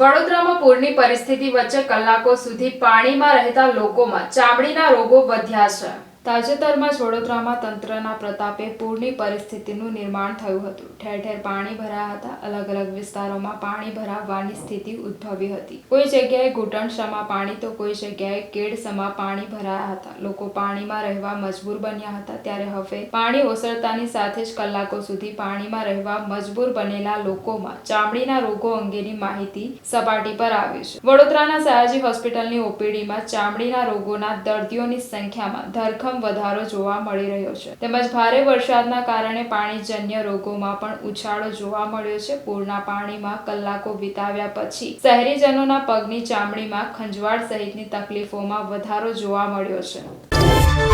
વડોદરામાં પૂરની પરિસ્થિતિ વચ્ચે કલાકો સુધી પાણીમાં રહેતા લોકોમાં ચામડીના રોગો વધ્યા છે. તાજેતરમાં જ વડોદરામાં તંત્રના પ્રતાપે પૂરની પરિસ્થિતિનું નિર્માણ થયું હતું. ઠેર ઠેર પાણી ભરાયા હતા. અલગ અલગ વિસ્તારોમાં પાણી ભરાવાની સ્થિતિ ઉદ્ભવી હતી. કોઈ જગ્યાએ ઘૂંટણસમાં પાણી તો કોઈ જગ્યાએ કેડસમાં પાણી ભરાયા હતા. લોકો પાણીમાં રહેવા મજબૂર બન્યા હતા. ત્યારે હવે પાણી ઓસરતાની સાથે જ કલાકો સુધી પાણીમાં રહેવા મજબૂર બનેલા લોકોમાં ચામડીના રોગો અંગેની માહિતી સપાટી પર આવી છે. વડોદરાના સયાજી હોસ્પિટલની ઓપીડીમાં ચામડીના રોગોના દર્દીઓની સંખ્યામાં ધરખમ વધારો જોવા મળી રહ્યો છે. તેમજ ભારે વરસાદના કારણે પાણીજન્ય રોગોમાં પણ ઉછાળો જોવા મળ્યો છે. પૂરના પાણીમાં કલાકો વિતાવ્યા પછી શહેરીજનોના પગની ચામડીમાં ખંજવાળ સહિતની તકલીફોમાં વધારો જોવા મળ્યો છે.